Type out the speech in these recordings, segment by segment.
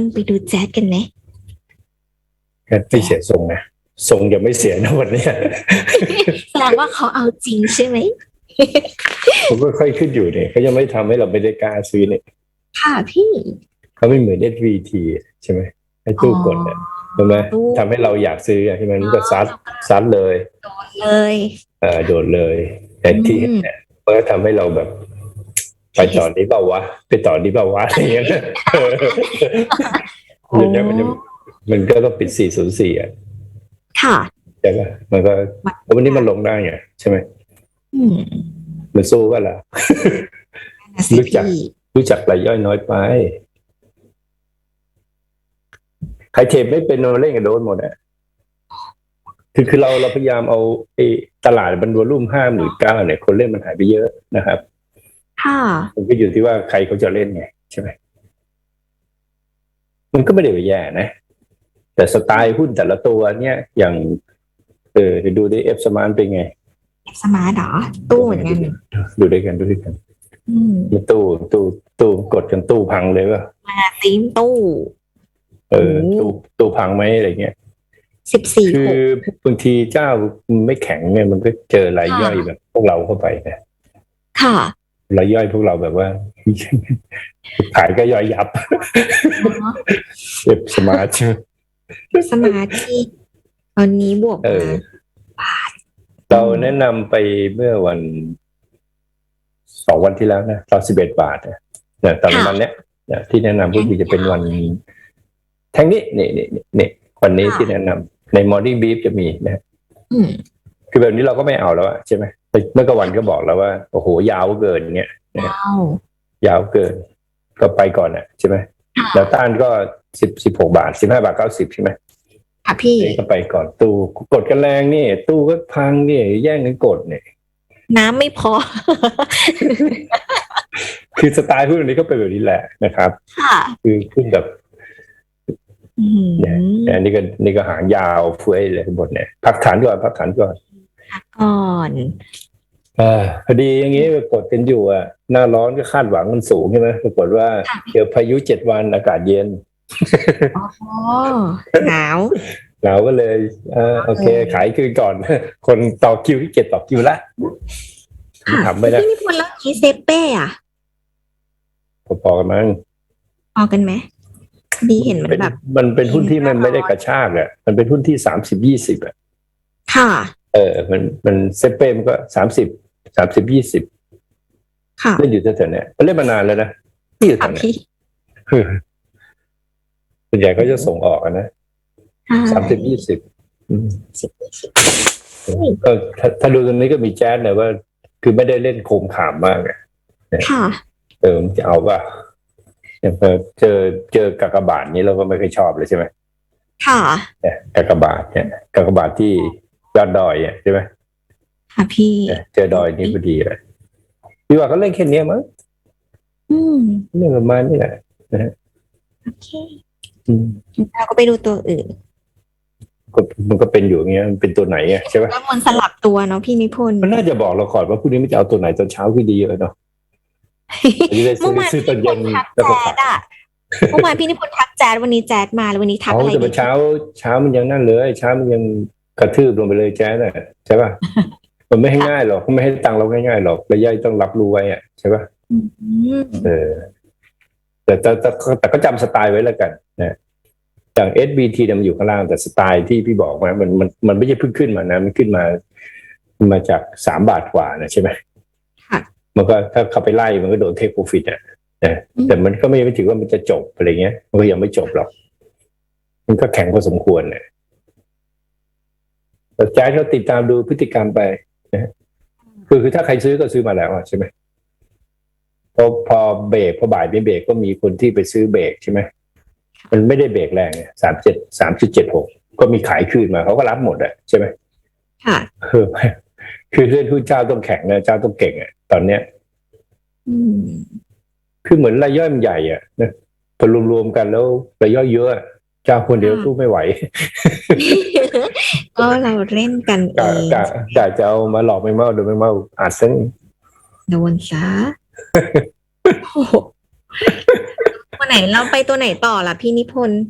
ลไปดูแจ๊ดกันไหมก็ไม่เสียทรงนะทรงยังไม่เสียนะวันเนี้ยแสดงว่าเขาเอาจริงใช่ไหมผมก็ค่อยขึ้นอยู่เนี่ยเขายังไม่ทำให้เราไม่ได้กล้าซื้อเนี่ยค่ะพี่เขาไม่เหมือน SVT ใช่ไหมให้ตู้กดเนี่ยใช่ไหมตู้ทำให้เราอยากซื้ออะใช่ไหมมันก็ซัดซัดเลยเลยเออโดดเลยแต่ที่อืมเนี่ยมันก็ทำให้เราแบบ ไปต่อนี้เปล่าวะไปต่อนี้เปล่าวะอะไรเงี้ยเอออย่างเงี้ยมันจะมันก็ต้องปิด404อะค่ะใช่ป่ะมันก็วันนี้มันลงได้ไงใช่ไหมอืมมันสู้กันละนั่นน่ะสิรู้จักพี่รู้จักรายย่อยน้อยไป ใครเทรดไม่เป็นมาเล่นกับโดนหมดอะคือคือเราเราพยายามเอาไอ้ตลาดบรรวรุ่มห้าหมื่นเก้าเนี่ย คนเล่นมันหายไปเยอะนะครับ ค่ะมันก็อยู่ที่ว่าใครเขาจะเล่นไงใช่ไหมมันก็ไม่ได้ไปแย่นะ แต่สไตล์หุ้นแต่ละตัวเนี่ย อย่างเออดูดิเอฟสมานเป็นไงสมาร์ทเหรอ ตู้เหมือนกันดูด้วยกันดูด้วยกันอืมมันตู้ตู้ตู้กดกันตู้พังเลยว่ะมาตีมตู้ เออโอ้ตู้ตู้พังไหมอะไรเงี้ยสิบสี่คืหอกบางทีเจ้าไม่แข็งเนี่ยมันก็เจอรายย่อยแบบพวกเราเข้าไปนะค่ะ รายย่อยพวกเราแบบว่าขายก็ย่อยยับเก็บสมาร์ทสมาร์ทที่ตอนนี้บวกเอมาอเราแนะนำไปเมื่อวันสองวันที่แล้วนะตอนสิบเอ็ดบาทนะเนี่ยตอนวันเนี้ยเนี่ยที่แนะนำก็คือจะเป็นวันแทงนี้นี่นี่นี่นี่วันนี้ที่แนะนำใน Morning Beef จะมีนะอืมคือแบบนี้เราก็ไม่เอาแล้วอะใช่ไหม เมื่อกลางวันก็บอกแล้วว่า โอ้โห ยาวเกินเงี้ยว้าวยาวเกิน ก็ไปก่อนอะใช่ไหมแล้วต้านก็สิบสิบหกบาทสิบห้าบาทเก้าสิบใช่ไหมค่ะพี่เองก็ไปก่อนตู้กดกันแรงนี่ ตู้ก็พังนี่แย่งกันกดเนี่ยน้ำไม่พอ คือสไตล์หุ้นอันนี้ก็เป็นแบบนี้แหละนะครับค่ะคือขึ้นแบบอืมเนี่ยอันนี้ก็นี่ก็หางยาวเฟ้ยเลยข้างบนเนี่ย พักฐานก่อนพักฐานก่อนก่อน อ่าพอดีอย่างนี้กดกันอยู่อะหน้าร้อนก็คาดหวังมันสูงใช่ไหมปรากฏว่าเดี๋ยวพายุเจ็ดวันอากาศเย็นอ๋อหนาวเราก็เลยเออโอเค ขายคืนก่อน คนต่อคิวที่เก็บต่อคิวละค่ะทำไม่ได้พี่นิพนธ์แล้วอีเซเป้อะพอๆกันมั้งพอกันไหมดีเห็นมันเป็นแบบ มันเป็นหุ้นที่มันไม่ได้กระชากอะ มันเป็นหุ้นที่สามสิบยี่สิบอะค่ะ เออ มันมันเซเป้มันก็สามสิบ สามสิบยี่สิบค่ะเล่นอยู่แถวๆเนี้ยมันเล่นมานานแล้วนะที่อยู่แถค่ะวเนี้ยพี่ส่วนใหญ่เขาจะส่งออกอะนะสามสิบยี่สิบสิบยี่สิบก็ถ้าถ้าดูตรงนี้ก็มีแจ๊สเลยว่า คือไม่ได้เล่นโคมขามมากอะค่ะเออมันจะเอาป่ะอย่างพอเจอเจอกากบาทนี้เราก็ไม่เคอยชอบเลยใช่ไหมค่ะเนี่ยกากบาทเนี่ยกากบาทที่ยอดดอยเนี่ยใช่ไหม ค่ะพี่เนี่ยเจอดอยนี้พอดีเลยพี่ว่าเขาเล่นแค่เนี้ยมั้งอืมเล่นประมาณนี้แหละโอเคอืมเราก็ไปดูตัวอื่นก็มันก็เป็นอยู่อย่างเงี้ยมันเป็นตัวไหนอะใช่ไหมแล้วมันสลับตัวเนาะพี่นิพนธ์มันน่าจะบอกเราก่อนว่าพรุ่งนี้มันจะเอาตัวไหนตอนเช้าคือดีเลยเนาะจะได้ซื้เมื่ออวานซื้อพี่ตอนนิพเย็นนธ์ทักแล้วแจ๊ก็ขายดอะเมื่อวานพี่นิพนธ์ทักแจ๊ดวันนี้แจ๊ดมาแล้ววันนี้ทักเอาอะไรแต่ดีเมื่อเช้า เช้ามันยังนั่นเลย เช้ามันยังกระทืบลงไปเลยแจ๊สน่ะใช่ป่ะ มันไม่ให้ง่ายหรอกมันไม่ให้ตังค์เราง่ายๆหรอกระยะต้องรับรู้ไว้อะใช่ป่ะอืมเออแต่แต่แต่แต่ก็จำสไตล์ไว้แล้วกันนะอย่าง SBT เนี่ยมันอยู่ข้างล่างแต่สไตล์ที่พี่บอกมามันมันมันไม่ใช่เพิ่งขึ้นมานะ มันขึ้นมามาจากสามบาทกว่านะใช่ไหมค่ะมันก็ถ้าเขาไปไล่มันก็โดนเทคโปรฟิตอะนะอืมแต่มันก็ไม่ไม่ถือว่ามันจะจบอะไรเงี้ย มันก็ยังไม่จบหรอก มันก็แข็งพอสมควรเนี่ยแต่แจ๊สก็ติดตามดูพฤติกรรมไป นะคือคือถ้าใครซื้อก็ซื้อมาแล้วอะใช่ไหมพอพอเบรกพอบ่ายไม่เบรกก็มีคนที่ไปซื้อเบรกใช่ไหมมันไม่ได้เบรกแรงเนี่ยสามเจ็ดสามจุดเจ็ดหกก็มีขายคืนมาเขาก็รับหมดอะใช่ไหมค่ะเออคือเรื่องหุ้นเจ้าต้องแข็งนะเจ้าต้องเก่งอะตอนเนี้ยอืมคือเหมือนรายย่อยมันใหญ่อะนะพอรวมๆกันแล้วรายย่อยเยอะอะ เจ้าคนเดียวค่ะสู้ไม่ไหว ก็เราเล่นกันเอกะงกะกะจะเอามาหลอกไม่เมาโดยไม่เมาอาจซึ่งโดนซะโอ้โหตัวไหนเราไปตัวไหนต่อล่ะพี่นิพนธ์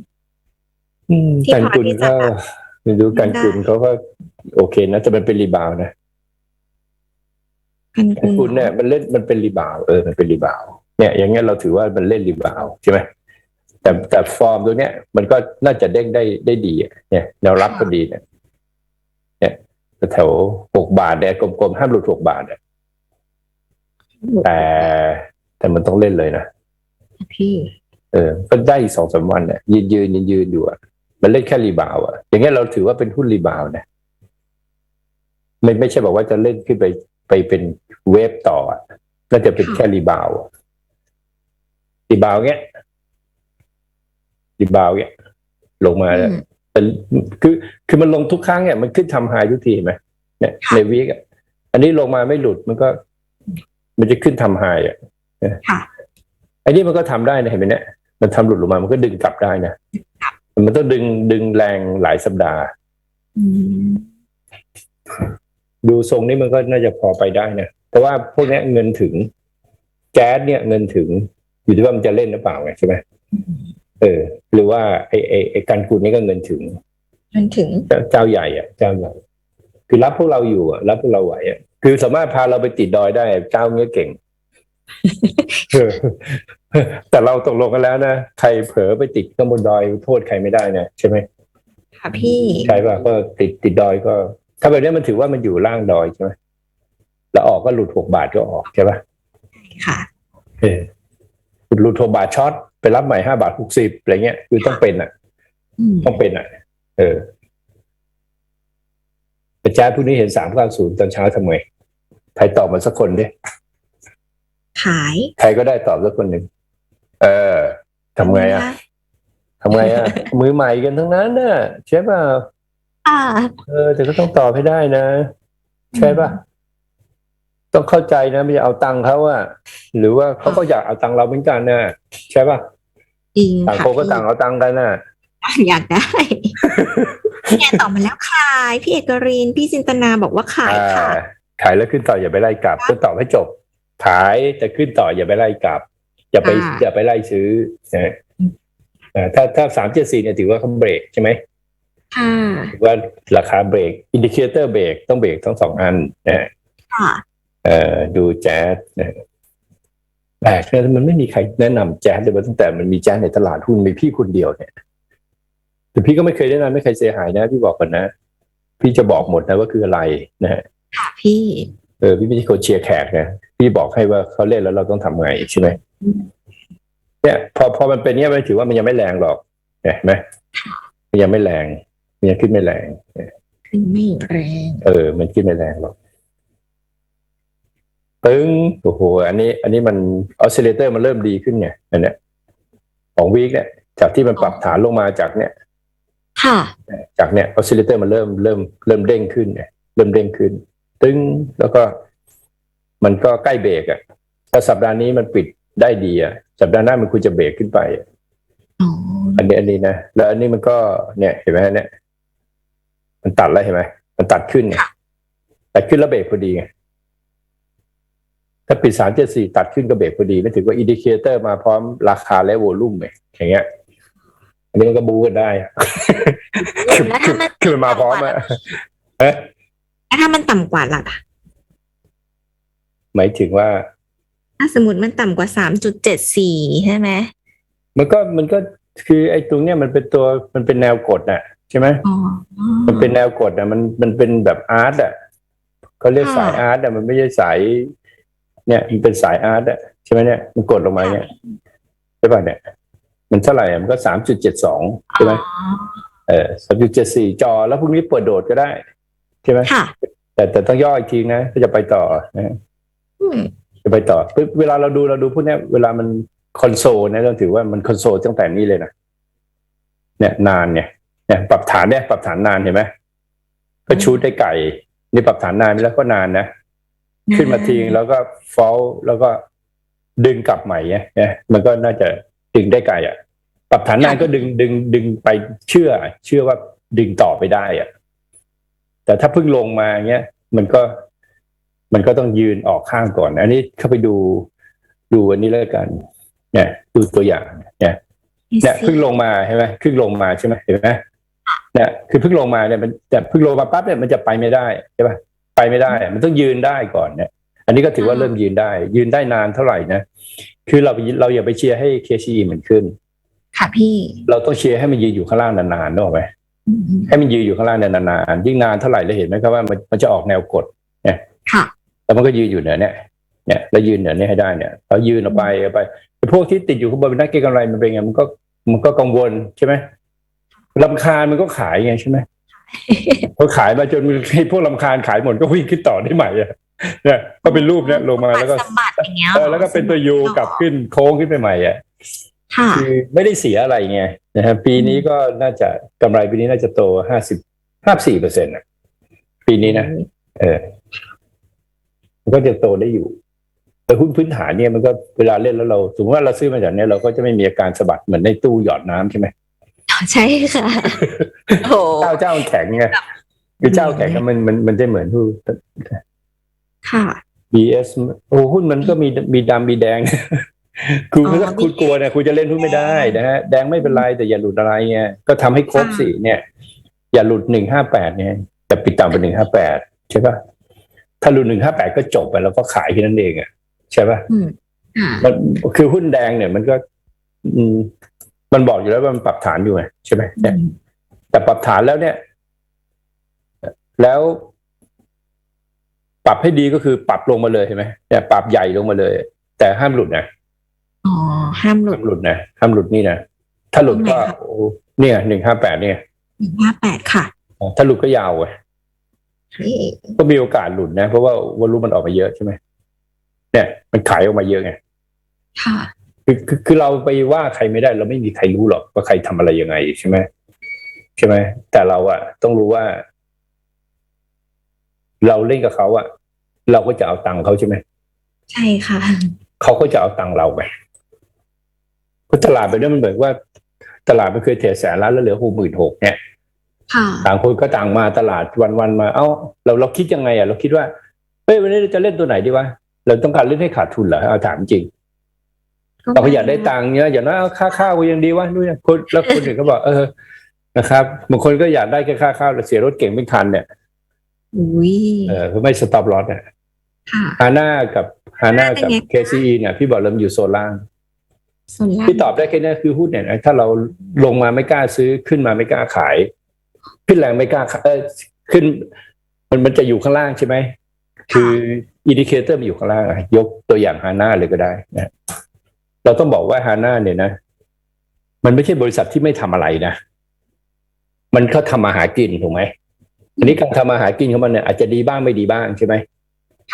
อืมที่การพอกุลที่จะก็แบบไม่รู้การได้กุลเขาก็โอเคนะแต่มันเป็นรีบาวด์นะกันการกุกุลลเนี่ยมันเล่นมันเป็นรีบาวด์เออมันเป็นรีบาวด์เนี่ย อย่างเงี้ยเราถือว่ามันเล่นรีบาวด์ใช่ไหม แต่แต่ฟอร์มตัวเนี้ย มันก็น่าจะเด้งได้ได้ดีอะเนี่ยแนวรับก็ดีเนี่ยเนี่ยแถวหกบาทเนี่ยกลมๆห้ามหลุดหกบาทอะแต่แต่มันต้องเล่นเลยนะพี่เออ ก็ได้อีกสองสามวันเนี่ยยืนยืนยืนยืนอยู่อะมันเล่นแค่รีบาวด์อะ อย่างเงี้ยเราถือว่าเป็นหุ้นรีบาวด์นะไม่ไม่ใช่บอกว่าจะเล่นขึ้นไปไปเป็นเวฟต่ออะน่าจะเป็นแค่รีบาวด์อะรีบาวด์เงี้ย รีบาวด์เงี้ยลงมาแล้วอืมแต่คือคือมันลงทุกครั้งเนี่ยมันขึ้นทำไฮทุกทีเห็นไหมเนี่ยค่ะในวีกอะอันนี้ลงมาไม่หลุดมันก็ มันจะขึ้นทำไฮอะค่ะไอ้นี่มันก็ทำได้นะเห็นไหมเนี่ยมันทำหลุดลงมามันก็ดึงกลับได้นะมันต้องดึงดึงแรงหลายสัปดาห์อืมดูทรงนี้มันก็น่าจะพอไปได้นะเพราะว่าพวกเนี้ยเงินถึงแจ๊สเนี่ยเงินถึง อยู่ที่ว่ามันจะเล่นหรือเปล่าไงใช่ไหม เออ หรือว่าไอ้ไอ้ไอ้การกุลนี่ก็เงินถึงจนถึงเจ้าเจ้าใหญ่อะเจ้าใหญ่คือรับพวกเราอยู่อะรับพวกเราไหวอะคือสามารถพาเราไปติดดอยได้เจ้าเงี้ยเก่งเออแต่เราตกลงกันแล้วนะใครเผลอไปติดข้างบนดอยโทษใครไม่ได้นะใช่ไหมค่ะพี่ใช่ป่ะก็ติดติดดอยก็ ถ้าแบบนี้มันถือว่ามันอยู่ล่างดอยใช่ไหมแล้วออกก็หลุดหกบาทก็ออกใช่ป่ะค่ะเออหลุดหกบาทช็อต ไปรับใหม่ห้าบาทหกสิบอะไรเงี้ยคือต้องเป็นอะอืมต้องเป็นอะ เออแต่แจ๊สพวกนี้เห็นสามเก้าศูนย์ตอนเช้าทำไงใครตอบมาสักคนดิขาย ใครก็ได้ตอบสักคนหนึ่งเออทำไงอะทำไงอะ มือใหม่กันทั้งนั้นน่ะใช่ป่ะอ่า เออ แต่ก็ต้องตอบให้ได้นะ ใช่ป่ะต้องเข้าใจนะไม่ใช่เอาตังค์เขาอะหรือว่าเขาก็อยากเอาตังค์เราเหมือนกันนะใช่ป่ะ จริงต่างค่ะคนก็พี่ต่างเอาตังค์กันน่ะอยากได้พี่แอนตอบมาแล้วขาย พี่เอกรินพี่จินตนาบอกว่าขายค่ะอ่าขายแล้วขึ้นต่ออย่าไปไล่กลับต้องตอบให้จบ ขายแต่ขึ้นต่ออย่าไปไล่กลับ อย่าไปค่ะอย่าไปไล่ซื้อนะอ่าถ้าถ้าสามเจ็ดสี่เนี่ยถือว่าเขาเบรกใช่ไหมค่ะถือว่าราคาเบรกอินดิเคเตอร์เบรกต้องเบรกทั้งสองอันนะค่ะเอ่อดูแจ๊สนะ แปลกนะมันไม่มีใครแนะนำแจ๊สเลยว่าตั้งแต่มันมีแจ๊สในตลาดหุ้นมีพี่คนเดียวเนี่ยแต่พี่ก็ไม่เคยแนะนำไม่เคยเสียหายนะพี่บอกก่อนนะ พี่จะบอกหมดนะว่าคืออะไรนะฮะค่ะพี่ เออพี่ไม่ใช่คนเชียร์แขกนะพี่บอกให้ว่าเขาเล่นแล้วเราต้องทำไงใช่ไหมอืมเนี่ยพอพอมันเป็นเนี้ยมันถือว่ามันยังไม่แรงหรอกเห็นไหมมันยังไม่แรง มันยังขึ้นไม่แรงขึ้นไม่แรง เออ มันขึ้นไม่แรงหรอก ตึงโอ้โหอันนี้ อันนี้มันออสซิเลเตอร์มันเริ่มดีขึ้นไงอันเนี้ยของวีคเนี่ย จากที่มันปรับฐานลงมาจากเนี่ย ค่ะ จากเนี่ยออสซิเลเตอร์มันเริ่มเริ่มเริ่มเด้งขึ้นเนี่ยเริ่มเด้งขึ้น ตึงแล้วก็ มันก็ใกล้เบรกอะถ้าสัปดาห์นี้มันปิดได้ดีอะสัปดาห์หน้ามันควรจะเบรกขึ้นไปอะอ๋ออันนี้อันนี้นะแล้วอันนี้มันก็เนี่ย เห็นไหมเนี่ย มันตัดแล้วเห็นไหมมันตัดขึ้นเนี่ยตัดขึ้นแล้วเบรกพอดีไง ถ้าปิดสามเจ็ดสี่ตัดขึ้นก็เบรกพอดีนั่นถือว่าอินดิเคเตอร์มาพร้อมราคาและโวลุ่มไงอย่างเงี้ยอันนี้มันก็บูกันได้อะคือแล้วถ้ามันคือมันมาพร้อมอะเอ๊ะแล้วถ้ามันต่ำกว่าล่ะหมายถึงว่า ถ้าสมมติมันต่ำกว่าสามจุดเจ็ดสี่ใช่ไหมมันก็มันก็คือไอ้ตรงเนี้ยมันเป็นตัวมันเป็นแนวกดน่ะ ใช่ไหมอ๋อมันเป็นแนวกดอะ มันมันเป็นแบบอาร์ตอะเขาเรียกค่ะสายอาร์ตอะมันไม่ใช่สาย เนี่ยมันเป็นสายอาร์ตอะใช่ไหมเนี่ยมันกดลงมาเนี่ยใช่ป่ะเนี่ย มันเท่าไหร่อะมันก็สามจุดเจ็ดสองใช่ไหมอ๋อเออสามจุดเจ็ดสี่จอแล้วพรุ่งนี้เปิดโดดก็ได้ ใช่ไหมค่ะแต่แต่ต้องย่ออีกทีนะถ้าจะไปต่อนะอืมจะไปต่อปึ๊บเวลาเราดูเราดูพวกเนี้ยเวลามันคอนโซลนะเราถือว่ามันคอนโซลตั้งแต่นี้เลยนะเนี่ยนานเนี่ยเนี่ยปรับฐานเนี่ยปรับฐานนานเห็นไหมก็ชูดได้ไก่ นี่ปรับฐานนานไปแล้วก็นานนะ ขึ้นมาทีแล้วก็ฟอลแล้วก็ดึงกลับใหม่เนี่ยเนี่ยมันก็น่าจะดึงได้ไกลอะปรับฐานนานก็ดึงดึงดึงไปเชื่อ เชื่อว่าดึงต่อไปได้อะแต่ถ้าเพิ่งลงมาเงี้ย มันก็มันก็ต้องยืนออกข้างก่อน อันนี้เข้าไปดูดูอันนี้แล้วกัน เนี่ย ดูตัวอย่าง เนี่ยเนี่ยเพิ่งลงมาใช่ไหมเพิ่งลงมาใช่ไหมเห็นไหมเนี่ยคือเพิ่งลงมาเนี่ยมันแต่เพิ่งลงมาปั๊บเนี่ยมันจะไปไม่ได้ใช่ป่ะ ไปไม่ได้ มันต้องยืนได้ก่อนเนี่ย อันนี้ก็ถือว่าเริ่มยืนได้ ยืนได้นานเท่าไหร่นะ คือเราเราอย่าไปเชียร์ให้ KCE มันขึ้น ค่ะพี่ เราต้องเชียร์ให้มันยืนอยู่ข้างล่างนานๆนึกออกไหมอืมให้มันยืนอยู่ข้างล่างเนี่ยนานๆยิ่งนานเท่าไหร่เราเห็นไหมครับว่ามันมันจะออกแนวกดค่ะ แล้วมันก็ยืนอยู่เหนือเนี่ย เนี่ย แล้วยืนเหนือเนี่ยให้ได้เนี่ยเรายืนออกไปออกไปไอ้พวกที่ติดอยู่ข้างบนเป็นนักเก็งกำไรมันเป็นไงมันก็มันก็กังวลใช่ไหมลำคาญมันก็ขายไงใช่ไหม พอขายมาจนไอ้พวกลำคาญขายหมดก็วิ่งขึ้นต่อได้ใหม่อะเนี่ยก็เป็นรูปเนี่ยลงมาแล้วก็สะบัดอย่างเงี้ยเออแล้วก็เป็นตัวยูกลับขึ้นโค้งขึ้นไปใหม่อะค่ะคือไม่ได้เสียอะไรไงนะฮะปีนี้ก็น่าจะกำไรปีนี้น่าจะโตห้าสิบห้าสี่เปอร์เซ็นต์ะปีนี้นะเออมันก็จะโตได้อยู่ แต่หุ้นพื้นฐานเนี่ยมันก็เวลาเล่นแล้วเราสมมติว่าเราซื้อมาจากเนี้ยเราก็จะไม่มีอาการสะบัดเหมือนในตู้หยอดน้ำใช่ไหม ใช่ค่ะโอ้เจ้าเจ้ามันแข็งไงคือเจ้าแข็งอะมันมันมันจะเหมือนหุ้นค่ะ BS โอ้หุ้นมันก็มีมีดำมีแดงคุณอ๋อถ้าคุณกลัวเนี่ยคุณจะเล่นหุ้นไม่ได้นะฮะแดงไม่เป็นไรแต่อย่าหลุดอะไรเงี้ยก็ทำให้ครบค่ะสี่เนี่ย อย่าหลุดหนึ่งห้าแปดเนี่ยแต่ปิดต่ำไปหนึ่งห้าแปดใช่ป่ะถ้าหลุดหนึ่งห้าแปดก็จบไปแล้วก็ขายแค่นั้นเองอะใช่ป่ะอืมค่ะมันคือหุ้นแดงเนี่ยมันก็อื มมันบอกอยู่แล้วว่ามันปรับฐานอยู่ไงใช่ไหมเนี่ยแต่ปรับฐานแล้วเนี่ย แล้ว ปรับให้ดีก็คือปรับลงมาเลยเห็นไหมเนี่ยปรับใหญ่ลงมาเลย แต่ห้ามหลุดนะอ๋อห้ามหลุห้าดมหลุดนะห้ามหลุดนี่นะถ้าหลุดก็ตรงไหนครับโอ้เนี่ยหนึ่งห้าแปดเนี่ยหนึ่งห้าแปดค่ะถ้าหลุดก็ยาวเว้ยนี่ก็มีโอกาสหลุดนะ เพราะว่าวอลุ่มมันออกมาเยอะใช่ไหมเนี่ย มันขายออกมาเยอะไงค่ะ คือคือคือเราไปว่าใครไม่ได้ เราไม่มีใครรู้หรอกว่าใครทำอะไรยังไงใช่ไหมใช่ไหมแต่เราอะต้องรู้ว่า เราเล่นกับเขาอะเราก็จะเอาตังค์เขาใช่ไหมใช่ค่ะเขาก็จะเอาตังค์เราไปเพราะตลาดไปเนี่ยมันเหมือนว่า ตลาดมันเคยเทแสนล้านแล้วเหลือหกหมื่นหกเนี่ยค่ะต่างคนก็ต่างมาตลาดวันวันๆมา เอ้า เราเราคิดยังไงอะเราคิดว่าเฮ้ยวันนี้เราจะเล่นตัวไหนดีวะเราต้องการเล่นให้ขาดทุนเหรอเอาถามจริง เราก็อยากได้ตังค์เนี่ยอย่างน้อยเอาค่าข้าวก็ยังดีวะนู่นนคนแล้วคนอื่นก็บอกเออนะครับบางคนก็อยากได้แค่ค่าข้าวแล้วเสียรถเก่งไม่ทันเนี่ยอุ้ยเออเขาไม่สต็อปลอสเนี่ยค่ะฮาน่ากับฮาน่ากับเป็นไงคะ KCE เนี่ยพี่บอกเริ่มอยู่โซนล่างส่วนล่างพี่ตอบได้แค่นี้คือหุ้นเนี่ยนะถ้าเราลงมาไม่กล้าซื้อขึ้นมาไม่กล้าขาย ขึ้นแรงไม่กล้าขายเออขึ้น มันมันจะอยู่ข้างล่างใช่ไหมคืออินดิเคเตอร์มันอยู่ข้างล่างอะยกตัวอย่างฮาน่าเลยก็ได้นะ เราต้องบอกว่าฮาน่าเนี่ยนะ มันไม่ใช่บริษัทที่ไม่ทำอะไรนะ มันเขาทำมาหากินถูกไหมอันนี้การทำมาหากินของมันเนี่ยอาจจะดีบ้างไม่ดีบ้างใช่ไหม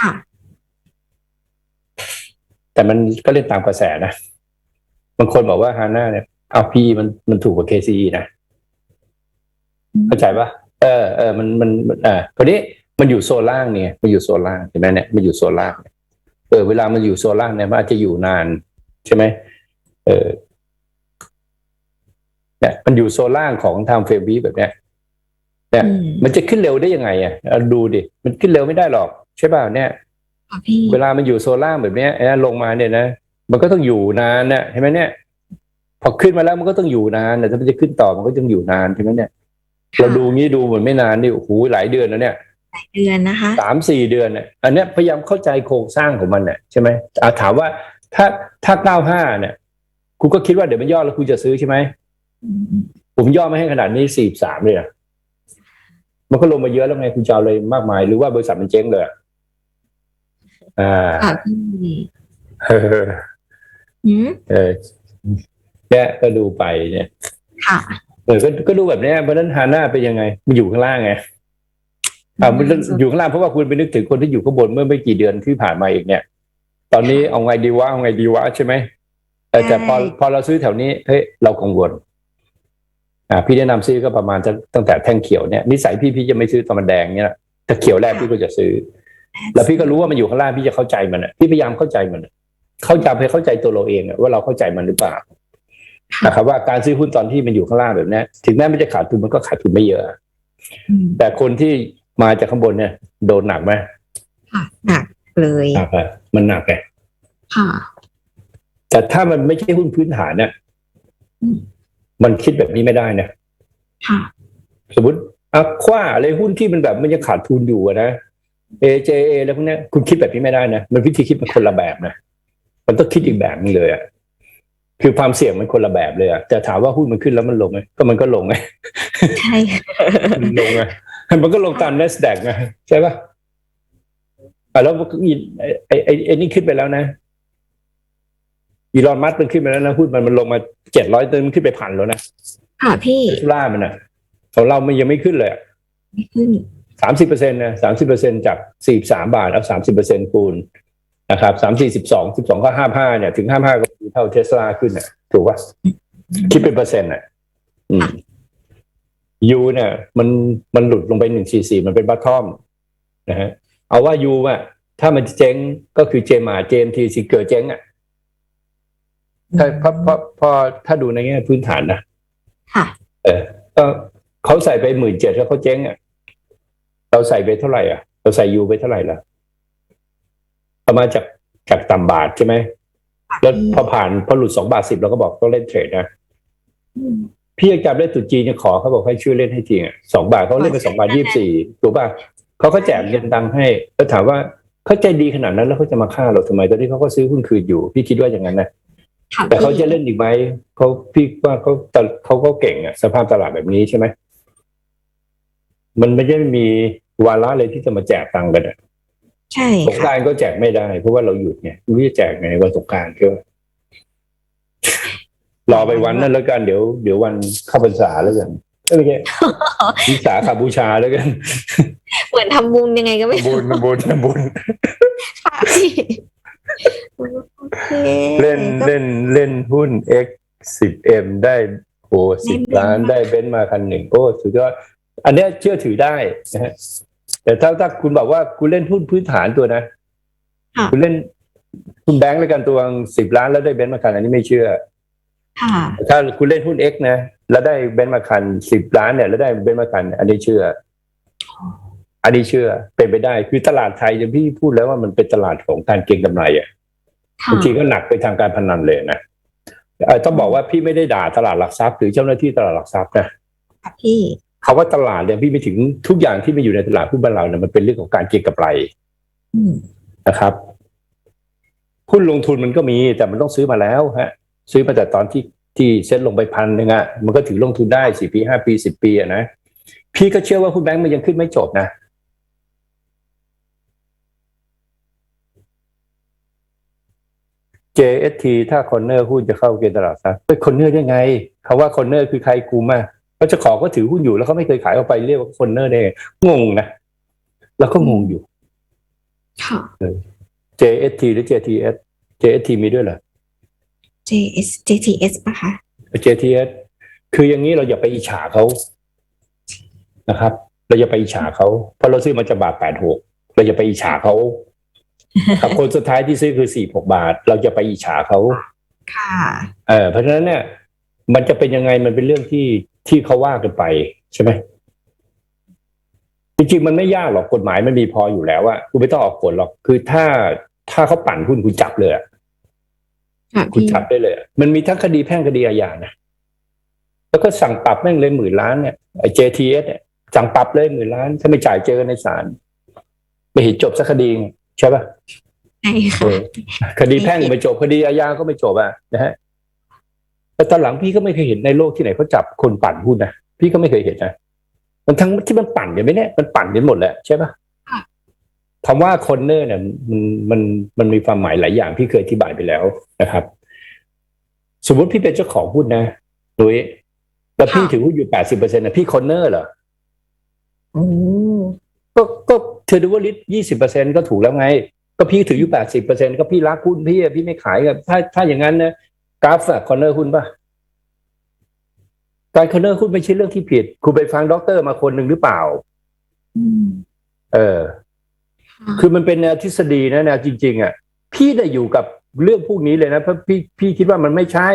ค่ะแต่มันก็เล่นตามกระแสนะบางคนบอกว่าฮาน่าเนี่ยเอาพีมันมันถูกกว่า KCE นะเข้าใจปะเออเออมันมันมันอ่าคนนี้มันอยู่โซนล่างเนี่ย มันอยู่โซนล่างเห็นไหมเนี่ยมันอยู่โซนล่างเนี่ยเออเวลามันอยู่โซนล่างเนี่ยมันอาจจะอยู่นาน ใช่ไหมเออเนี่ยมันอยู่โซนล่างของทางเฟรมวีแบบเนี้ยเนี่ยอืมมันจะขึ้นเร็วได้ยังไงอะเอาดูดิมันขึ้นเร็วไม่ได้หรอก ใช่ป่ะเนี่ยค่ะพี่เวลามันอยู่โซนล่างแบบเนี้ยเอ้ยลงมาเนี่ยนะมันก็ต้องอยู่นานนะเห็นไหมเนี่ย พอขึ้นมาแล้วมันก็ต้องอยู่นานแต่ถ้ามันจะขึ้นต่อมันก็ต้องอยู่นานใช่ไหมเนี่ยเราดูงี้ดูเหมือนไม่นานนี่โอ้โหหลายเดือนแล้วเนี่ยเดือนนะคะสามสี่เดือนเนี่ยอันเนี้ยพยายามเข้าใจโครงสร้างของมันเนี่ยใช่ไหมอาถามว่า ถ้าถ้าเก้าห้าเนี่ยคุณก็คิดว่าเดี๋ยวมันย่อแล้วคุณจะซื้อใช่ไหมอืมผมย่อไม่ให้ขนาดนี้สี่สามเลยนะมันก็ลงมาเยอะแล้วไงคุณจะเอาเลยมากมาย หรือว่าบริษัทมันเจ๊งเลยอะอ่าค่ะพี่เอออืมเออเนี่ยก็ดูไปเนี่ย ค่ะเออก็ก็ดูแบบเนี้ยเพราะฉะนั้นฮาน่าเป็นยังไง มันอยู่ข้างล่างไงอ่ามันอยู่ข้างล่างเพราะว่าคุณไปนึกถึงคนที่อยู่ข้างบนเมื่อไม่กี่เดือนที่ผ่านมาอีกเนี่ย ตอนนี้เอาไงดีวะเอาไงดีวะใช่ไหมแต่แต่พอพอเราซื้อแถวนี้เฮ้ยเรากังวลอ่าพี่แนะนำซื้อก็ประมาณจะตั้งแต่แท่งเขียวเนี่ยนิสัยพี่พี่จะไม่ซื้อตอนมันแดงเนี่ยแหละถ้าเขียวแรกพี่ก็จะซื้อ แล้วพี่ก็รู้ว่ามันอยู่ข้างล่างพี่จะเข้าใจมันอะพี่พยายามเข้าใจมันอะเข้าใจไปเข้าใจตัวเราเองอะว่าเราเข้าใจมันหรือเปล่านะครับว่าการซื้อหุ้นตอนที่มันอยู่ข้างล่างแบบเนี้ยถึงแม้มันจะขาดทุนมันก็ขาดทุนไม่เยอะอืมแต่คนที่มาจากข้างบนเนี่ย โดนหนักไหมค่ะหนักเลยหนักอะ มันหนักไงค่ะ แต่ถ้ามันไม่ใช่หุ้นพื้นฐานเนี่ยอืมมันคิดแบบนี้ไม่ได้นะค่ะ สมมติอะคว้าอะไรหุ้นที่มันแบบมันยังขาดทุนอยู่อะนะ AJA แล้วพวกเนี้ยคุณคิดแบบนี้ไม่ได้นะมันวิธีคิดมันคนละแบบนะมันต้องคิดอีกแบบนึงเลยอะคือความเสี่ยงมันคนละแบบเลยอะแต่ถามว่าหุ้นมันขึ้นแล้วมันลงไหมก็มันก็ลงไงใช่ค่ะมันลงไงมันก็ลงตาม n นสแดกไงใช่ปะ อะแล้วไอ้ไอ้ไอ้ไอ้นี่ขึ้นไปแล้วนะอีลอนมัสก์มันขึ้นไปแล้วนะหุ้นมันมันลงมาเจ็ดร้อยเติมมันขึ้นไปพันแล้วนะค่ะพี่เทสลามันอะของเรามันยังไม่ขึ้นเลยอะไม่ขึ้นสามสิบเปอร์เซ็นต์นะสามสิบเปอร์เซ็นจากสี่สามบาทเอาสามสิบเปอร์เซ็นคูณนะครับสามสี่สิบสองสิบสองก็ห้าห้าเนี่ยถึงห้าห้าก็เท่าเทสลาขึ้นอะ ถูกป่ะคิดเป็นเปอร์เซ็นต์อะอืมยูเนี่ย มันมันหลุดลงไปหนึ่งสี่สี่มันเป็นบัตทอมนะฮะ เอาว่ายูอะ ถ้ามันเจ๊งก็คือเจมาเจมทีสิเกิดเจ๊งอะถ้าเพราะเพราะเพราะถ้าดูในแง่พื้นฐานนะค่ะ เออก็เขาใส่ไปหมื่นเจ็ดแล้วเขาเจ๊งอะเราใส่ไปเท่าไหร่อะ เราใส่ยูไปเท่าไหร่ละเอามาจากจากต่ำบาทใช่ไหมแล้วพอผ่านพอหลุดสองบาทสิบเราก็บอกต้องเล่นเทรดนะอืมพี่ยังจำได้ตุดจีนยังขอเขาบอกให้ช่วยเล่นให้จริงอะสองบาทเขาเล่นไปสองบาทยี่สิบสี่ถูกป่ะ เขาก็แจกเงินตังค์ให้ แล้วถามว่าเขาใจดีขนาดนั้นแล้วเขาจะมาฆ่าเราทำไมตอนที่เขาก็ซื้อหุ้นคืนอยู่พี่คิดว่าอย่างนั้นนะค่ะแต่เขาพี่จะเล่นอีกไหมเขาพี่ว่าเขาแต่เขาก็เก่งอะสภาพตลาดแบบนี้ใช่ไหมมันไม่ได้มีวาระเลยที่จะมาแจกตังค์กันอะใช่สงกค่ะรารก็แจกไม่ได้ เพราะว่าเราหยุดไงไม่รู้จะแจกไงวันสงกรารก็รอไปวันนั้นแล้วกันเดี๋ยวเดี๋ยววันเข้าพรรษาแล้วกัน เอ้ยไม่ใช่วิสาขบูชาแล้วกัน เหมือนทำบุญยังไงก็ไม่รู้บุญบุญบุญค่ะพี่โอเคเล่นก็เล่นเล่นหุ้น X สิบเอ็มได้โอ้สิบได้ล้านมากได้เบนซ์มาคันหนึ่งโอ้สุดยอดอันเนี้ยเชื่อถือได้นะฮะแต่ถ้าถ้าคุณบอกว่าคุณเล่นหุ้นพื้นฐานตัวนะค่ะคุณเล่นคุณแบงค์แล้วกันตัวสิบล้านแล้วได้เบนซ์มาคันอันนี้ไม่เชื่อค่ะแต่ถ้าคุณเล่นหุ้น X นะ แล้วได้เบนซ์มาคันสิบล้านเนี่ย แล้วได้เบนซ์มาคัน อันนี้เชื่อ อันนี้เชื่อเป็นไปได้ คือตลาดไทยอย่างพี่พูดแล้วว่ามันเป็นตลาดของการเก็งกำไรอะค่ะบางทีก็หนักไปทางการพนันเลยนะเอ่อต้องบอกว่าพี่ไม่ได้ด่าตลาดหลักทรัพย์หรือเจ้าหน้าที่ตลาดหลักทรัพย์นะค่ะพี่คาว่าตลาดเนี่ยพี่ไม่ถึงทุกอย่างที่มันอยู่ในตลาดหุ้นบ้านเราเนี่ยมันเป็นเรื่องของการเก็งกำไรอืมนะครับหุ้นลงทุนมันก็มีแต่มันต้องซื้อมาแล้วฮะ ซื้อมาแต่ตอนที่ ที่เซ็ตลงไปพันหนึ่งอะมันก็ถือลงทุนได้สี่ปีห้าปีสิบปีอะนะพี่ก็เชื่อว่าหุ้นแบงก์มันยังขึ้นไม่จบนะ JST ถ้าคอนเนอร์หุ้นจะเข้าเกณฑ์ตลาดทรัพย์เป็นคอนเนอร์ได้ไงคาว่าคอนเนอร์คือใครคุมอะเขาจะขอก็ถือหุ้นอยู่แล้วเขาไม่เคยขายออกไปเรียกว่าคอนเนอร์ได้ไงงงนะแล้วก็งงอยู่ค่ะ JST หรือ JTS JST มีด้วยเหรอ JS JTS ป่ะคะ JTS คืออย่างนี้เราอย่าไปอิจฉาเขานะครับ เราอย่าไปอิจฉาเขาเพราะเราซื้อมาจากบาทแปดหกเราอย่าไปอิจฉาเขากับคนสุดท้ายที่ซื้อคือสี่หกบาท เราจะไปอิจฉาเขาค่ะเออเพราะฉะนั้นเนี่ย มันจะเป็นยังไงมันเป็นเรื่องที่ที่เขาว่ากันไปใช่ไหมจริงๆมันไม่ยากหรอกกฎหมายมันมีพออยู่แล้วอะคุณไม่ต้องออกกฎหรอกคือถ้าถ้าเขาปั่นหุ้นคุณจับเลยอะ ค่ะคุณพี่จับได้เลยอะมันมีทั้งคดีแพ่งคดีอาญานะแล้วก็สั่งปรับแม่งเลยหมื่นล้านเนี่ยไอ้ JTS เนี่ยสั่งปรับเลยหมื่นล้าน ถ้าไม่จ่ายเจอกันในศาลไม่เห็นจบสักคดีไงใช่ปะใช่เอค่ะอคดีแพ่งไม่จบคดีอาญาก็ไม่จบอะนะฮะแต่ตอนหลังพี่ก็ไม่เคยเห็นในโลกที่ไหนเขาจับคนปั่นหุ้นนะพี่ก็ไม่เคยเห็นนะมันทั้งที่มันปั่นกันไหมเนี่ยมันปั่นกันหมดแหละใช่ปะ คำว่าคอนเนอร์เนี่ยมันมันมันมีความหมายหลายอย่างพี่เคยอธิบายไปแล้วนะครับ สมมติพี่เป็นเจ้าของหุ้นนะนุ้ยแล้วพี่ถือหุ้นอยู่แปดสิบเปอร์เซ็นต์นะพี่คอนเนอร์เหรอโอ้ก็ก็เทอร์ดูวลิตยี่สิบเปอร์เซ็นก็ถูกแล้วไง ก็พี่ถืออยู่แปดสิบเปอร์เซ็นก็พี่รักหุ้นพี่อะพี่ไม่ขายกับถ้าถ้าอย่างนั้นนะกราฟอะคอนเนอร์หุ้นป่ะการคอนเนอร์หุ้นไม่ใช่เรื่องที่ผิด คุณไปฟังด็อกเตอร์มาคนหนึ่งหรือเปล่าอืมเออ ค่ะคือมันเป็นแนวทฤษฎีนะแนวจริง ๆอะพี่ได้อยู่กับเรื่องพวกนี้เลยนะเพราะพี่พี่คิดว่ามันไม่ใช่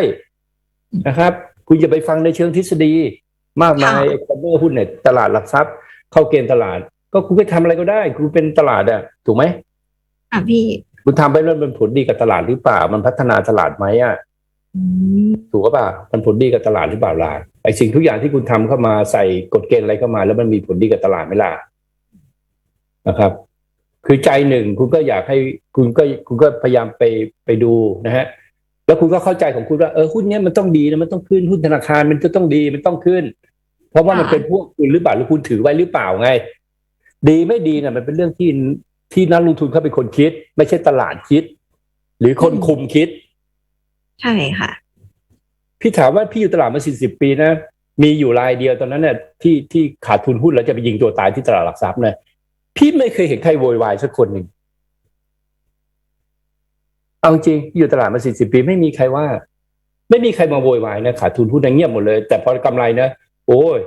นะครับ คุณอย่าไปฟังในเชิงทฤษฎี มากมายคอนเนอร์หุ้นเนี่ยตลาดหลักทรัพย์ เข้าเกณฑ์ตลาด ก็คุณไปทำอะไรก็ได้ คุณเป็นตลาดอะถูกไหมค่ะพี่ คุณทำไปแล้วมันผลดีกับตลาดหรือเปล่า มันพัฒนาตลาดไหมอะอืมถูกป่ะมันผลดีกับตลาดหรือเปล่าล่ะไอสิ่งทุกอย่างที่คุณทำเข้ามาใส่กฎเกณฑ์อะไรเข้ามา แล้วมันมีผลดีกับตลาดไหมล่ะนะครับ คือใจหนึ่งคุณก็อยากให้คุณก็คุณก็พยายามไปไปดูนะฮะแล้วคุณก็เข้าใจของคุณว่าเออหุ้นเนี้ยมันต้องดีนะมันต้องขึ้นหุ้นธนาคารมันจะต้องดีมันต้องขึ้น เพราะว่ามันเป็นพวกคุณหรือเปล่าหรือคุณถือไว้หรือเปล่าไง ดีไม่ดีเนี่ยมันเป็นเรื่องที่ที่นักลงทุนเขาเป็นคนคิด ไม่ใช่ตลาดคิด หรือคนคุมคิด ใช่ค่ะ พี่ถามว่าพี่อยู่ตลาดมาสี่สิบปีนะมีอยู่รายเดียวตอนนั้นเนี่ยที่ที่ขาดทุนหุ้นแล้วจะไปยิงตัวตายที่ตลาดหลักทรัพย์เนี่ย พี่ไม่เคยเห็นใครโวยวายสักคนหนึ่งเอาจริงพี่อยู่ตลาดมาสี่สิบปีไม่มีใครว่า ไม่มีใครมาโวยวายนะขาดทุนหุ้นนะเงียบหมดเลย แต่พอกำไรนะโอ้ย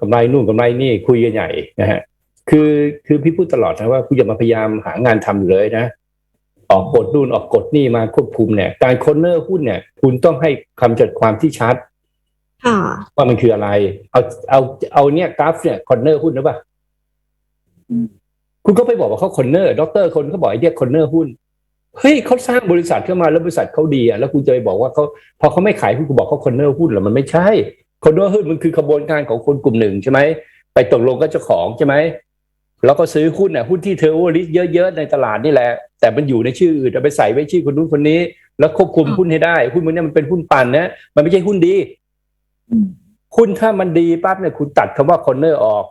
กำไรนู่นกำไรนี่คุยกันใหญ่นะฮะคือคือพี่พูดตลอดนะว่าคุณอย่ามาพยายามหางานทำอยู่เลยนะออกกฎนู่นออกกฎนี่มาควบคุมเนี่ย การคอนเนอร์หุ้นเนี่ย คุณต้องให้คำจัดความที่ชัดค่ะว่ามันคืออะไร เอาเอาเอาเนี่ยกราฟเนี่ยคอนเนอร์หุ้นหรือเปล่าอืม คุณก็ไปบอกว่าเขาคอนเนอร์ด็อกเตอร์คนเขาบอกไอ้เนี่ยคอนเนอร์หุ้นเฮ้ยเขาสร้างบริษัทขึ้นมาแล้วบริษัทเขาดีอะแล้วคุณจะไปบอกว่าเขาพอเขาไม่ขายหุ้นคุณบอกเขาคอนเนอร์หุ้นเหรอมันไม่ใช่คอนเนอร์หุ้นมันคือขบวนการของคนกลุ่มหนึ่งใช่ไหมไปตกลงกับเจ้าของใช่ไหมแล้วก็ซื้อหุ้นน่ะหุ้นที่เทอร์โอลิสเยอะๆในตลาดนี่แหละ แต่มันอยู่ในชื่ออื่นเอาไปใส่ไว้ชื่อคนนู้นคนนี้ แล้วควบคุมหุ้นให้ได้หุ้นมันเนี่ยมันเป็นหุ้นปั่นนะมันไม่ใช่หุ้นดีอืมหุ้นถ้ามันดีปั๊บเนี่ยคุณตัดคำว่าคอนเนอร์ออก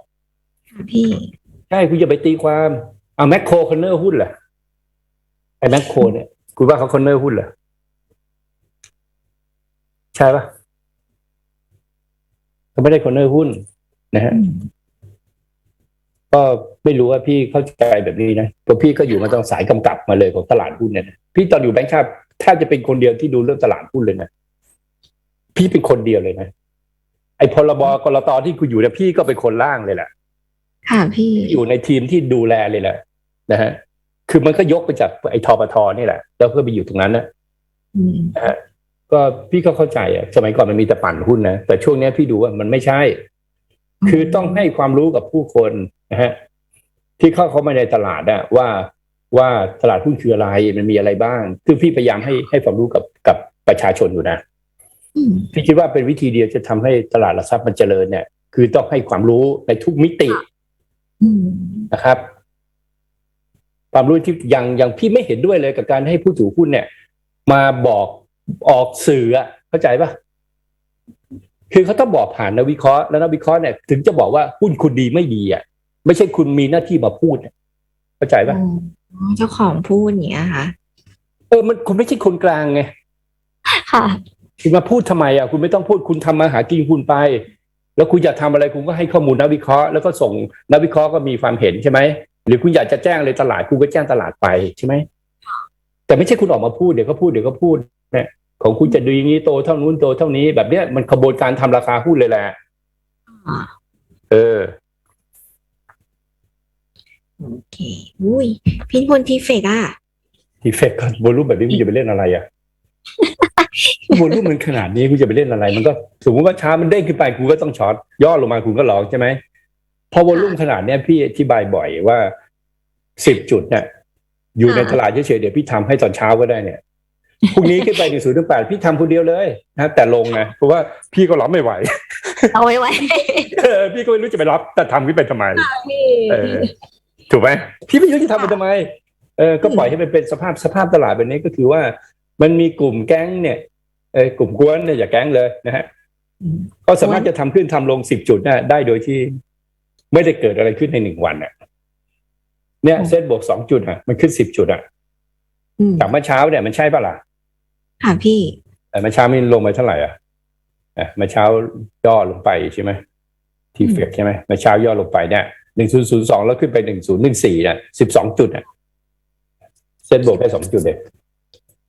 ค่ะพี่ ใช่คุณอย่าไปตีความเอาแมคโครคอนเนอร์หุ้นเหรอไอ้แมคโครเนี่ยคุณว่าเขาคอนเนอร์หุ้นเหรอใช่ปะเขาไม่ได้คอนเนอร์หุ้นนะฮะอืมก็ไม่รู้ว่าพี่เข้าใจแบบนี้นะเพราะพี่ก็อยู่มาต้องสายกำกับมาเลยของตลาดหุ้นเนี่ยนะพี่ตอนอยู่แบงค์ชาติแทบจะเป็นคนเดียวที่ดูเรื่องตลาดหุ้นเลยนะพี่เป็นคนเดียวเลยนะไอ้พรบกรตที่คุณอยู่เนี่ยพี่ก็เป็นคนร่างเลยแหละ ค่ะพี่อยู่ในทีมที่ดูแลเลยแหละนะฮะคือมันก็ยกไปจากไอ้ทปทนี่แหละ แล้วก็ไปอยู่ตรงนั้นนะอืมนะฮะก็พี่ก็เข้าใจอะสมัยก่อนมันมีแต่ปั่นหุ้นนะแต่ช่วงเนี้ยพี่ดูว่ามันไม่ใช่ คือต้องให้ความรู้กับผู้คนนะฮะที่เข้าเข้ามาในตลาดอะว่าว่าตลาดหุ้นคืออะไรมันมีอะไรบ้าง คือพี่พยายามให้ให้ความรู้กับกับประชาชนอยู่นะอืมพี่คิดว่าเป็นวิธีเดียวจะทำให้ตลาดหลักทรัพย์มันเจริญเนี่ย คือต้องให้ความรู้ในทุกมิติอืม นะครับ ความรู้ที่ยังยังพี่ไม่เห็นด้วยเลยกับการให้ผู้ถือหุ้นเนี่ย มาบอกออกสื่ออะเข้าใจปะคือเขาต้องบอกผ่านนักวิเคราะห์แล้วนักวิเคราะห์เนี่ยถึงจะบอกว่าหุ้นคุณดีไม่ดีอะ ไม่ใช่คุณมีหน้าที่มาพูดอะเข้าใจปะอ๋อเจ้าของพูดอย่างเงี้ยค่ะ เออมันคุณไม่ใช่คนกลางไงค่ะคุณมาพูดทำไมอะคุณไม่ต้องพูดคุณทำมาหากินคุณไป แล้วคุณอยากทำอะไรคุณก็ให้ข้อมูลนักวิเคราะห์แล้วก็ส่งนักวิเคราะห์ก็มีความเห็นใช่ไหมหรือคุณอยากจะแจ้งเลยตลาดคุณก็แจ้งตลาดไปใช่ไหมแต่ไม่ใช่คุณออกมาพูดเดี๋ยวก็พูดเดี๋ยวก็พูดเนี่ยของคุณจะดูอย่างนี้โตเท่านู้นโตเท่านี้แบบเนี้ยมันขบวนการทำราคาหุ้นเลยแหละอ่าเออโอเคอุ้ยพี่พลทีเฟกอะทีเฟกต์วอลุ่มแบบนี้คุณจะไปเล่นอะไรอะ วอลุ่มมันขนาดนี้คุณจะไปเล่นอะไร มันก็สมมติว่าช้ามันเด้งขึ้นไปคุณก็ต้องช็อตย่อลงมาคุณก็ลองใช่ไหมพอวอลุ่มขนาดเนี้ยพี่อธิบายบ่อยว่าสิบจุดเนี่ยอยู่ในตลาดเฉยๆเดี๋ยวพี่ทำให้ตอนเช้าก็ได้เนี่ยพรุ่งนี้ขึ้นไปหนึ่งศูนย์ถึงแปดพี่ทำคนเดียวเลยนะแต่ลงนะเพราะว่าพี่ก็รับไม่ไหวเอาไว้ไหวเออพี่ก็ไม่รู้จะไปรับ แต่ทำขึ้นไปทำไมถูกไหมพี่ไม่รู้จะทำมันทำไมเออก็ปล่อยให้มันเป็นสภาพสภาพตลาดแบบนี้ก็คือว่า มันมีกลุ่มแก๊งเนี่ย กลุ่มกวนเนี่ยอย่าแก๊งเลยนะฮะก็สามารถจะทำขึ้นทำลงสิบจุดได้ได้โดยที่ไม่ได้เกิดอะไรขึ้นในหนึ่งวันน่ะเนี่ยเซตบวกสองจุดอะมันขึ้นสิบจุดอะอืมจากเมื่อเช้าเนี่ยมันใช่ปะล่ะค่ะพี่แต่เมื่อเช้ามันลงไปเท่าไหร่อะอะเมื่อเช้าย่อลงไปใช่ไหมทีเฟกใช่ไหมเมื่อเช้าย่อลงไปเนี่ยหนึ่งศูนย์ศูนย์สองแล้วขึ้นไปหนึ่งศูนย์หนึ่งสี่เนี่ยสิบสองจุดอะเส้นบวกได้สองจุดเอง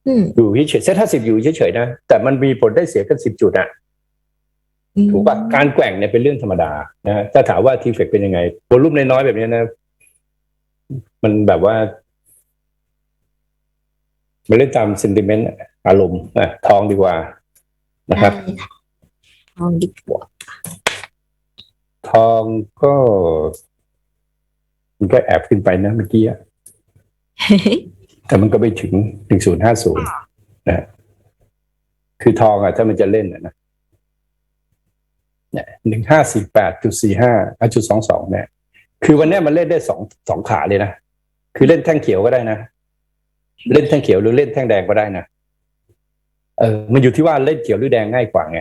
อืมอยู่เฉยๆเส้นห้าสิบอยู่เฉยๆนะ แต่มันมีผลได้เสียกันสิบจุดอะอืมถูกปะการแกว่งเนี่ยเป็นเรื่องธรรมดานะฮะถ้าถามว่าทีเฟกเป็นยังไงวอลุ่มน้อยๆแบบนี้นะ มันแบบว่า มันเล่นตามเซนติเมนต์อารมณ์อะทองดีกว่านะครับได้ค่ะลองดีกว่า ทองก็ มันก็แอบขึ้นไปนะเมื่อกี้อะ แต่มันก็ไปถึงหนึ่งศูนย์ห้าศูนย์นะคือทองอะถ้ามันจะเล่นอะนะเนี่ยหนึ่งห้าสี่แปดจุดสี่ห้าจุดสองสองเนี่ย คือวันเนี้ยมันเล่นได้สองสองขาเลยนะ คือเล่นแท่งเขียวก็ได้นะ เล่นแท่งเขียวหรือเล่นแท่งแดงก็ได้นะ เออ มันอยู่ที่ว่าเล่นเขียวหรือแดงง่ายกว่าไง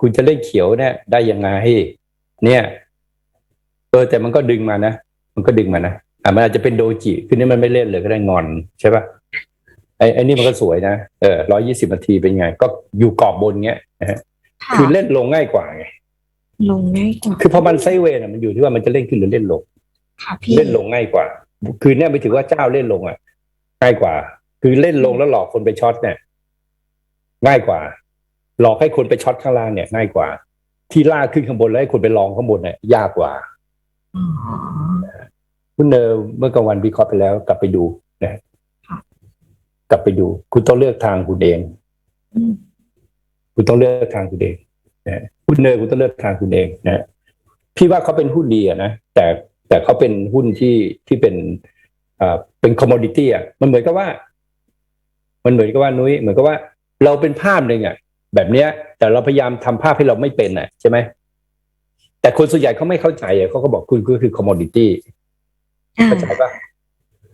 คุณจะเล่นเขียวเนี่ย ได้ยังไงเนี่ย เออแต่มันก็ดึงมานะ มันก็ดึงมานะ อะมันอาจจะเป็นโดจิคือนี่มันไม่เล่นเลยก็ได้งอนใช่ปะไอ้ไอ้นี่มันก็สวยนะเออร้อยี่สิบนาทีเป็นไง ก็อยู่กรอบบนเงี้ยนะฮะค่ะคือเล่นลงง่ายกว่าไงลงง่ายกว่าคือพอมันไซด์เวย์น่ะมันอยู่ที่ว่ามันจะเล่นขึ้นหรือเล่นลงค่ะพี่เล่นลงง่ายกว่า คือเนี่ยไปถือว่าเจ้าเล่นลงอะ ง่ายกว่า คือเล่นลงแล้วหลอกคนไปช็อตเนี่ย ง่ายกว่า หลอกให้คนไปช็อตข้างล่างเนี่ย ง่ายกว่า ที่ลากขึ้นข้างบนแล้วให้คนไปลองข้างบนเนี่ยยากกว่าอ๋อ คุณเนอเมื่อกลางวันวิเคราะห์ไปแล้วกลับไปดูนะค่ะกลับไปดู คุณต้องเลือกทางคุณเองอืมคุณต้องเลือกทางคุณเองนะคุณเนอคุณต้องเลือกทางคุณเองนะพี่ว่าเขาเป็นหุ้นดีอะนะแต่แต่เขาเป็นหุ้นที่ที่เป็นอ่าเป็นคอมมดิตี้อะมันเหมือนกับว่า มันเหมือนกับว่านุ้ยเหมือนกับว่า เราเป็นภาพหนึ่งอะแบบเนี้ย แต่เราพยายามทำภาพให้เราไม่เป็นอะใช่ไหมแต่คนส่วนใหญ่เขาไม่เข้าใจอะเขาก็บอกคุณก็คือคอมมดิตี้ อ่าเข้าใจปะ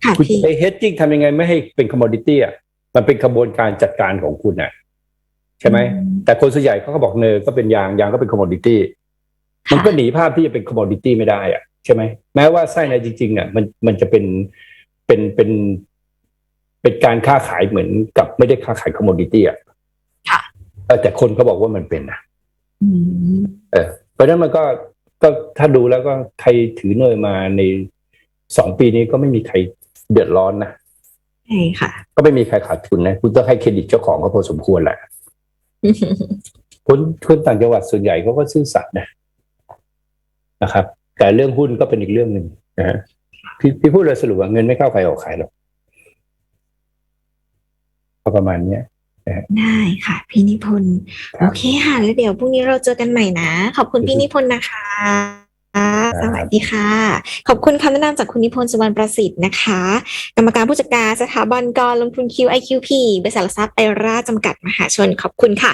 ค่ะคุณพี่ไปเฮดจิ้งทำยังไงไม่ให้เป็นคอมมดิตี้อะมันเป็นกระบวนการจัดการของคุณอะใช่ไหมอืมแต่คนส่วนใหญ่เขาก็บอกเนอก็เป็นยางยางก็เป็นคอมมดิตี้ค่ะ มันก็หนีภาพที่จะเป็นคอมมดิตี้ไม่ได้อะใช่ไหมแม้ว่าไส้ในจริงๆอะมันมันจะเป็นเป็นเป็นเป็นการค้าขายเหมือนกับไม่ได้ค้าขายคอมมดิตี้อะค่ะ เออแต่คนเขาบอกว่ามันเป็นนะอืมเออเพราะฉะนั้นมันก็ก็ถ้าดูแล้วก็ใครถือเนยมาใน สองปีนี้ก็ไม่มีใครเดือดร้อนนะใช่ค่ะ ก็ไม่มีใครขาดทุนนะ คุณต้องให้เครดิตเจ้าของเขาพอสมควรแหละคนคนต่างจังหวัดส่วนใหญ่เขาก็ซื่อสัตย์นะนะครับ แต่เรื่องหุ้นก็เป็นอีกเรื่องหนึ่งนะฮะพี่พี่พูดเลยสรุปว่าเงินไม่เข้าใครออกใครหรอกก็ประมาณเนี้ยได้ค่ะพี่นิพนธ์ครับโอเคค่ะแล้วเดี๋ยวพรุ่งนี้เราเจอกันใหม่นะ ขอบคุณพี่นิพนธ์นะคะ สวัสดีค่ะ ขอบคุณคำแนะนำจากคุณนิพนธ์สุวรรณประสิทธิ์นะคะ กรรมการผู้จัดการสถาบันการลงทุน QIQP บริษัทหลักทรัพย์ไอราจำกัดมหาชน ขอบคุณค่ะ